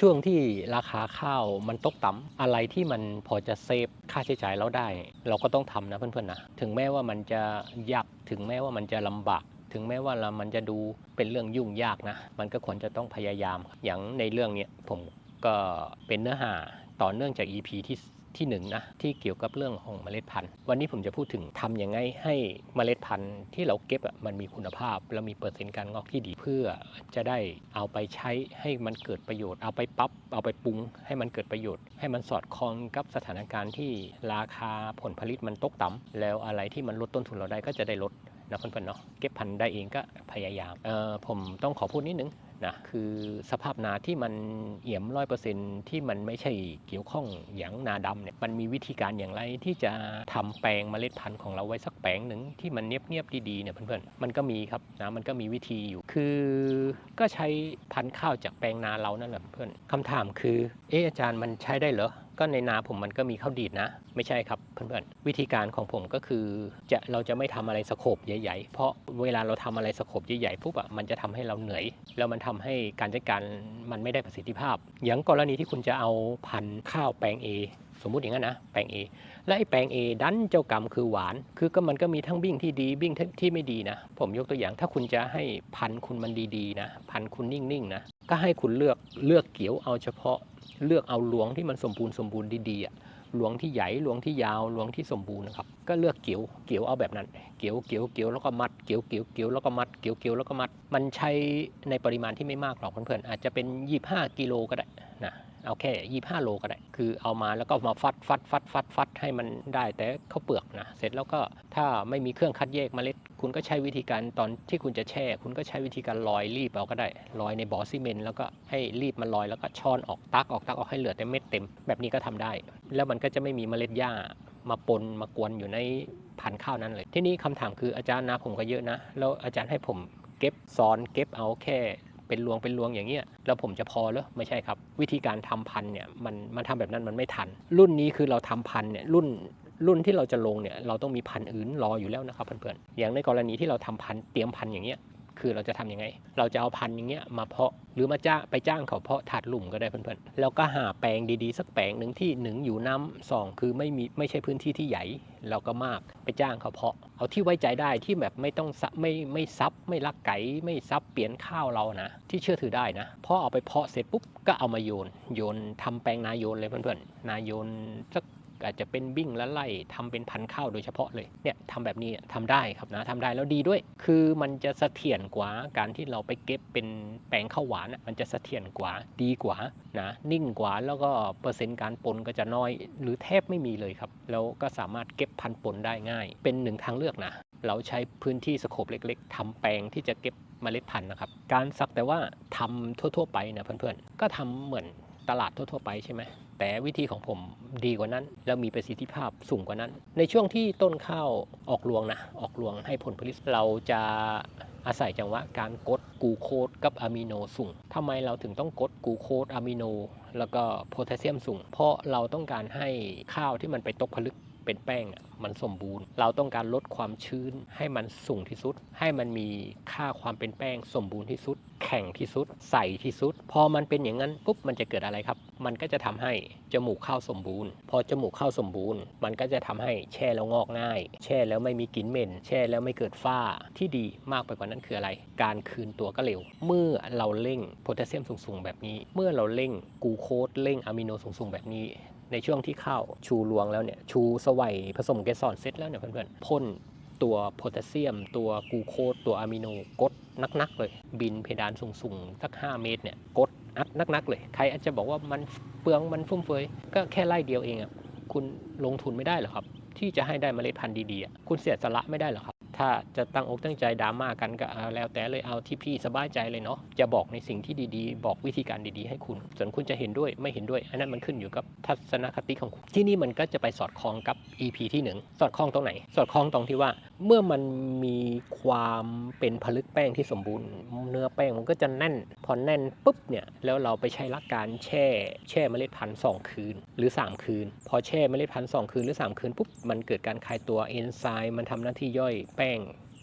ช่วงที่ราคาข้าวมันตกต่ำอะไรที่มันพอจะเซฟค่าใช้จ่ายเราได้ เราก็ต้องทำนะเพื่อนๆนะถึงแม้ว่ามันจะยากถึงแม้ว่ามันจะลำบาก ถึงแม้ว่าเรามันจะดูเป็นเรื่องยุ่งยากนะ มันก็ควรจะต้องพยายามอย่างในเรื่องนี้ผมก็เป็นเนื้อหาต่อเนื่องจาก EP ที่ ที่หนึ่งนะที่เกี่ยวกับเรื่องของเมล็ดพันธุ์ วันนี้ผมจะพูดถึงทำยังไงให้เมล็ดพันธุ์ที่เราเก็บมันมีคุณภาพ และมีเปอร์เซ็นต์การงอกที่ดีเพื่อจะได้เอาไปใช้ให้มันเกิดประโยชน์ เอาไปปับเอาไปปรุง ให้มันเกิดประโยชน์ ให้มันสอดคล้องกับสถานการณ์ที่ราคาผลผลิตมันตกต่ำแล้วอะไรที่มันลดต้นทุนเราได้ก็จะได้ลดนะเพื่อนๆเนาะเก็บพันธุ์ได้เองก็พยายามเอ่อผมต้องขอพูดนิดนึง นะคือสภาพนาที่มันเอี่ยมร้อยเปอร์เซ็นที่มันไม่ใช่เกี่ยวข้องอย่างนาดำเนี่ยมันมีวิธีการอย่างไรที่จะทำแปลงเมล็ดพันธุ์ของเราไว้สักแปลงหนึ่งที่มันเนียบๆดีๆเนี่ยเพื่อนๆมันก็มีครับนะมันก็มีวิธีอยู่ คือก็ใช้พันธุ์ข้าวจากแปลงนาเรานั่นแหละเพื่อนคำถามคือเอออาจารย์มันใช้ได้เหรอ ก็ในนาผมมันก็มีข้าวดีดนะ ไม่ใช่ครับเพื่อนๆวิธีการของผมก็คือจะเราจะไม่ทำอะไรสโคบใหญ่ๆ เพราะเวลาเราทำอะไรสโคบใหญ่ๆปุ๊บอะมันจะทำให้เราเหนื่อย แล้วมันทำให้การจัดการมันไม่ได้ประสิทธิภาพ อย่างกรณีที่คุณจะเอาพันธุ์ข้าวแปลง A สมมุติอย่างนั้นนะแปลง A และไอ้แปลง A ดันเจ้ากรรมคือหวาน คือก็มันก็มีทั้งบิ้งที่ดีบิ้งที่ไม่ดีนะ ผมยกตัวอย่างถ้าคุณจะให้พันคุณมันดีๆนะ พันคุณนิ่งๆนะ ก็ให้คุณเลือกเลือกเกี่ยวเอาเฉพาะ เลือกเอาหลวงที่มันสมบูรณ์สมบูรณ์ดีๆอะหลวงที่ใหญ่หลวงที่ยาวหลวงที่สมบูรณ์นะครับก็เลือกเกี่ยวเกี่ยวเอาแบบนั้น เกี่ยวเกี่ยวเกี่ยวแล้วก็มัดเกี่ยวเกี่ยวเกี่ยวแล้วก็มัดเกี่ยวเกี่ยวแล้วก็มัด มันใช้ในปริมาณที่ไม่มากหรอกเพื่อนๆอาจจะเป็น 25 กิโลก็ได้ เอาแค่ 25 โลก็ได้ คือเอามาแล้วก็มาฟัดฟัดฟัดฟัดฟัดให้มันได้แต่ข้าวเปลือกนะ เสร็จแล้วก็ถ้าไม่มีเครื่องคัดแยกเมล็ด คุณก็ใช้วิธีการตอนที่คุณจะแช่ คุณก็ใช้วิธีการลอยรีบเอาก็ได้ลอยในบ่อซีเมนต์แล้วก็ให้รีบมันลอยแล้วก็ช้อนออกตักออกตักออกให้เหลือแต่เม็ดเต็ม แบบนี้ก็ทำได้ แล้วมันก็จะไม่มีเมล็ดหญ้ามาปนมากวนอยู่ในพันข้าวนั้นเลย ที่นี้คำถามคืออาจารย์นะผมก็เยอะนะ แล้วอาจารย์ให้ผมเก็บซ้อนเก็บเอาแค่ เป็นรวงเป็นรวงอย่างเงี้ยแล้วผมจะพอเหรอไม่ใช่ครับ วิธีการทำพันเนี่ยมันมันทำแบบนั้นมันไม่ทัน รุ่นนี้คือเราทำพันเนี่ยรุ่นรุ่นที่เราจะลงเนี่ยเราต้องมีพันธุ์อื่นรออยู่แล้วนะครับเพื่อนๆอย่างในกรณีที่เราทำพันเตรียมพันอย่างเงี้ย คือเราจะทำยังไง เราจะเอาพันธุ์อย่างเงี้ยมาเพาะหรือมาจ้าไปจ้างเขาเพาะถาดหลุมก็ได้เพื่อนๆ แล้วก็หาแปลงดีๆ สักแปลงหนึ่งที่หนึ่งอยู่น้ำสองคือไม่มีไม่ใช่พื้นที่ที่ใหญ่เราก็มากไปจ้างเขาเพาะ เอาที่ไว้ใจได้ที่แบบไม่ต้องไม่ไม่ซับไม่ลักไก่ไม่ซับเปลี่ยนข้าวเรานะที่เชื่อถือได้นะพอเอาไปเพาะเสร็จปุ๊บก็เอามาโยนโยนทำแปลงนาโยนเลยเพื่อนๆนาโยนสัก อาจจะเป็นบิ้งและไล่ทำเป็นพันข้าวโดยเฉพาะเลยเนี่ยทำแบบนี้ทำได้ครับนะทำได้แล้วดีด้วย คือมันจะเสถียรกว่าการที่เราไปเก็บเป็นแปลงข้าวหวานมันจะเสถียรกว่าดีกว่านะนิ่งกว่าแล้วก็เปอร์เซ็นต์การปนก็จะน้อยหรือแทบไม่มีเลยครับ แล้วก็สามารถเก็บพันปนได้ง่าย เป็นหนึ่งทางเลือกนะเราใช้พื้นที่สโคปเล็ก ๆทำแปลงที่จะเก็บเมล็ดพันธุ์นะครับ การสักแต่ว่าทำทั่ว ๆ ไปนะเพื่อนๆ ก็ทำเหมือน ตลาดทั่ว ๆ ไปใช่ไหมแต่วิธีของผมดีกว่านั้น แล้วมีประสิทธิภาพสูงกว่านั้น ในช่วงที่ต้นข้าวออกรวงนะออกรวงให้ผลผลิตเราจะอาศัยจังหวะการกดกูโคดกับอะมิโนสูงทำไมเราถึงต้องกดกูโคดอะมิโน แล้วก็โพแทสเซียมสูง เพราะเราต้องการให้ข้าวที่มันไปตกผลึก เป็นแป้งมันสมบูรณ์ เราต้องการลดความชื้นให้มันสูงที่สุด ให้มันมีค่าความเป็นแป้งสมบูรณ์ที่สุด แข็งที่สุด ใสที่สุด พอมันเป็นอย่างนั้นปุ๊บมันจะเกิดอะไรครับ มันก็จะทำให้จมูกข้าวสมบูรณ์ พอจมูกข้าวสมบูรณ์ มันก็จะทำให้แช่แล้วงอกง่าย แช่แล้วไม่มีกลิ่นเหม็น แช่แล้วไม่เกิดฝ้าที่ดีมากไปกว่านั้นคืออะไร การคืนตัวก็เร็ว เมื่อเราเร่งโพแทสเซียมสูงๆแบบนี้ เมื่อเราเร่งกลูโคสเร่งอะมิโนสูงๆแบบนี้ ในช่วงที่ข้าวชูรวงแล้วเนี่ยชูสวัยผสมเกสรเสร็จแล้วเนี่ยเพื่อนๆพ่นตัวโพแทสเซียม ตัวกูโคสตัวอะมิโนกดนักๆเลย บินเพดานสูงๆสัก 5 เมตรเนี่ยกดอัดนักๆเลย ใครอาจจะบอกว่ามันเปลืองมันฟุ่มเฟือยก็แค่ไล่เดียวเองอะคุณลงทุนไม่ได้หรอครับ ที่จะให้ได้เมล็ดพันธุ์ดีๆ คุณเสียสละไม่ได้หรอครับ ถ้าจะตั้งอกตั้งใจดราม่ากันก็แล้วแต่เลยเอาที่พี่สบายใจเลยเนาะจะบอกในสิ่งที่ดีๆ บอกวิธีการดีๆ ให้คุณ ส่วนคุณจะเห็นด้วยไม่เห็นด้วย อันนั้นมันขึ้นอยู่กับทัศนคติของคุณที่นี่มันก็จะไปสอดคล้องกับ EP ที่หนึ่งสอดคล้องตรงไหน สอดคล้องตรงที่ว่า เมื่อมันมีความเป็นผลึกแป้งที่สมบูรณ์ เนื้อแป้งมันก็จะแน่น พอแน่นปุ๊บเนี่ยแล้วเราไปใช้หลักการแช่ แช่เมล็ดพันธุ์สองคืน หรือ 3 คืน พอแช่เมล็ดพันธุ์สองคืนหรือ 3 คืนปุ๊บมันเกิดการคลายตัวเอนไซม์มันทำหน้าที่ย่อยแป้ง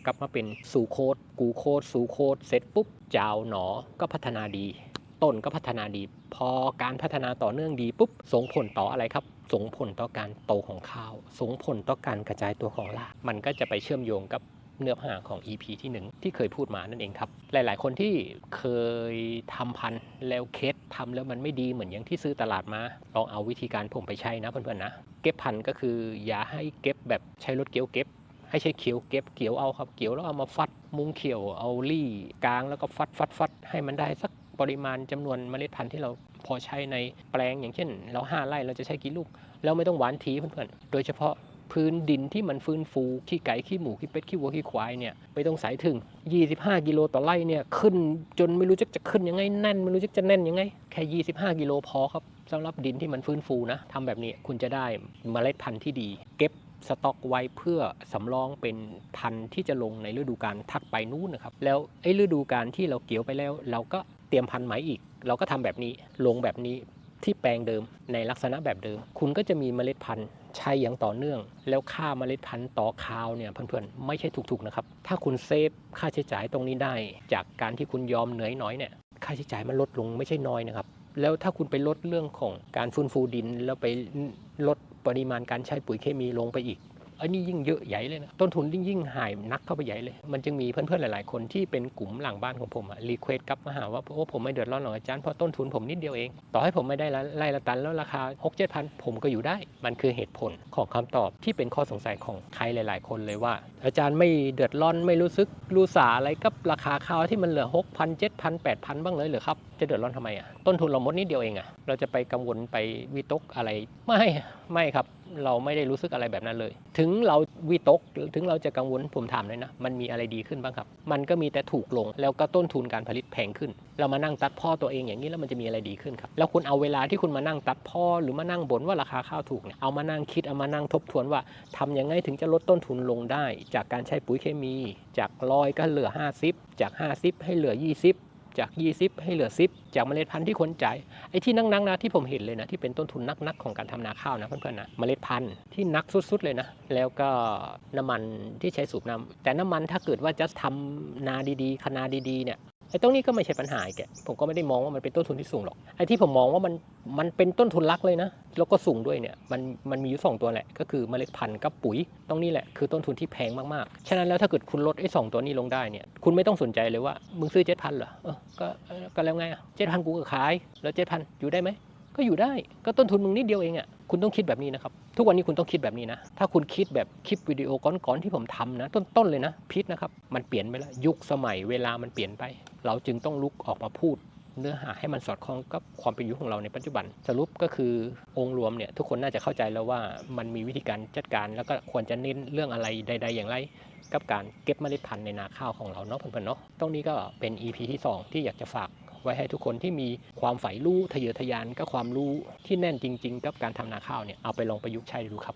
กลับมาเป็นสูโคสกูโคสสูโคสเสร็จปุ๊บจาวหนอก็พัฒนาดี ต้นก็พัฒนาดี พอการพัฒนาต่อเนื่องดีปุ๊บส่งผลต่ออะไรครับส่งผลต่อการโตของข้าว ส่งผลต่อการกระจายตัวของรากมันก็จะไปเชื่อมโยงกับเนื้อหาของ EP ที่หนึ่งที่เคยพูดมานั่นเองครับ หลาย ๆ คนที่เคยทำพันธุ์แล้วเคสทำแล้วมันไม่ดีเหมือนอย่างที่ซื้อตลาดมา ลองเอาวิธีการผมไปใช้นะเพื่อน ๆ นะ เก็บพันธุ์ก็คืออย่าให้เก็บแบบใช้รถเกี่ยวเก็บ ให้ใช้เขียวเก็บเกี่ยวเอาครับเกี่ยวแล้วเอามาฟัดมุงเขียวเอาลี่กลางแล้วก็ฟัดฟัดฟัดให้มันได้สัก ปริมาณจำนวนเมล็ดพันธุ์ที่เราพอใช้ในแปลงอย่างเช่น เราห้าไร่เราจะใช้กี่ลูก แล้วไม่ต้องหวานทีเพื่อนๆ โดยเฉพาะพื้นดินที่มันฟื้นฟู ขี้ไก่ขี้หมูขี้เป็ดขี้วัวขี้ควายเนี่ยไม่ต้องใส่ถึง 25 กิโลต่อไร่เนี่ยขึ้นจนไม่รู้จะจะขึ้นยังไงแน่น ไม่รู้จะจะแน่นยังไง แค่ 25 กิโลพอครับสำหรับดินที่มันฟื้นฟูนะทำแบบนี้คุณจะได้เมล็ดพันธุ์ที่ดี เก็บสต็อกไว้เพื่อสำรองเป็นพันธุ์ที่จะลงในฤดูกาลถัดไปนู้นนะครับ แล้วไอ้ฤดูกาลที่เราเกี่ยวไปแล้ว เราก็ ตรียมพันธุ์ใหม่อีก เราก็ทำแบบนี้ลงแบบนี้ที่แปลงเดิมในลักษณะแบบเดิม คุณก็จะมีเมล็ดพันธุ์ใช้อย่างต่อเนื่อง แล้วค่าเมล็ดพันธุ์ต่อคราวเนี่ยเพื่อนๆไม่ใช่ถูกๆนะครับ ถ้าคุณเซฟค่าใช้จ่ายตรงนี้ได้ จากการที่คุณยอมเหนื่อยน้อยเนี่ยค่าใช้จ่ายมันลดลงไม่ใช่น้อยนะครับ แล้วถ้าคุณไปลดเรื่องของการฟื้นฟูดิน แล้วไปลดปริมาณการใช้ปุ๋ยเคมีลงไปอีก อันนี้ยิ่งเยอะใหญ่เลยนะ ต้นทุนยิ่งยิ่งหายนักเข้าไปใหญ่เลย มันจึงมีเพื่อนๆหลายๆ คนที่เป็นกลุ่มหลังบ้านของผมอะรีเควสกลับมาหาว่าโอ้ผมไม่เดือดร้อนหรอกอาจารย์เพราะต้นทุนผมนิดเดียวเอง ต่อให้ผมไม่ได้ไล่ละตันแล้วราคา6 7พันผมก็อยู่ได้ มันคือเหตุผลของคำตอบที่เป็นข้อสงสัยของใครหลาย ๆ คนเลยว่า อาจารย์ไม่เดือดร้อนไม่รู้สึกรู้สาอะไรกับราคาข้าวที่มันเหลือ6 0 0 0 7 0 0 0 8 0 0 บ้างเลยเหรือครับจะเดือดร้อนทำไมอะต้นทุนเราหมดนิดเดียวเองอะเราจะไปกังวลไปวิตกอะไรไม่ไม่ครับเราไม่ได้รู้สึกอะไรแบบนั้นเลย ถึงเราวิตก ถึงเราจะกังวลผมถามเลยนะ มันมีอะไรดีขึ้นบ้างครับ มันก็มีแต่ถูกลง แล้วก็ต้นทุนการผลิตแพงขึ้น เรามานั่งตัดพ่อตัวเองอย่างนี้แล้วมันจะมีอะไรดีขึ้นครับ แล้วคุณเอาเวลาที่คุณมานั่งตัดพ่อหรือมานั่งบ่นว่าราคาข้าวถูกเนี่ย เอามานั่งคิด เอามานั่งทบทวนว่าทำยังไงถึงจะลดต้นทุนลงได้ จากการใช้ปุ๋ยเคมี จากร้อยก็เหลือ 50 จาก 50 ให้เหลือ 20 จาก 20 ให้เหลือ 10 จากเมล็ดพันธุ์ที่คนจ่ายไอ้ที่นังๆนะที่ผมเห็นเลยนะที่เป็นต้นทุนนักๆของการทำนาข้าวนะเพื่อนๆนะเมล็ดพันธุ์ที่นักสุดๆเลยนะแล้วก็น้ำมันที่ใช้สูบน้ำแต่น้ำมันถ้าเกิดว่าจะทำนาดีๆคนาดีๆเนี่ย ไอ้ตรงนี้ก็ไม่ใช่ปัญหาแกผมก็ไม่ได้มองว่ามันเป็นต้นทุนที่สูงหรอกไอ้ที่ผมมองว่ามันมันเป็นต้นทุนลักเลยนะแล้วก็สูงด้วยเนี่ยมันมันมีอยู่สองตัวแหละ ก็คือเมล็ดพันธุ์กับปุ๋ยตรงนี้แหละคือต้นทุนที่แพงมากๆฉะนั้นแล้วถ้าเกิดคุณลดไอ้สองตัวนี้ลงได้เนี่ยคุณไม่ต้องสนใจเลยว่ามึงซื้อเจ็ดพันเหรอเออก็ก็แล้วไงเจ็ดพันกูก็ขายแล้วเจ็ดพันอยู่ได้ไหมก็อยู่ได้ก็ต้นทุนมึงนิดเดียวเองอะ่ะ คุณต้องคิดแบบนี้นะครับ ทุกวันนี้คุณต้องคิดแบบนี้นะ ถ้าคุณคิดแบบคลิปวิดีโอก่อนๆที่ผมทำนะ ต้นๆเลยนะพิษนะครับ มันเปลี่ยนไปแล้วยุคสมัยเวลามันเปลี่ยนไป เราจึงต้องลุกออกมาพูดเนื้อหาให้มันสอดคล้องกับความเป็นอยู่ของเราในปัจจุบัน สรุปก็คือองค์รวมเนี่ยทุกคนน่าจะเข้าใจแล้วว่ามันมีวิธีการจัดการ แล้วก็ควรจะเน้นเรื่องอะไรใด ๆ อย่างไร กับการเก็บเมล็ดพันธุ์ในนาข้าวของเราเนาะเพื่อนๆเนาะตรงนี้ก็เป็น EP ที่ 2 ที่อยากจะฝาก ไว้ให้ทุกคนที่มีความใฝ่รู้ทะเยอทะยานกับความรู้ที่แน่นจริง ๆ กับการทำนาข้าวเนี่ยเอาไปลองประยุกต์ใช้ดูครับ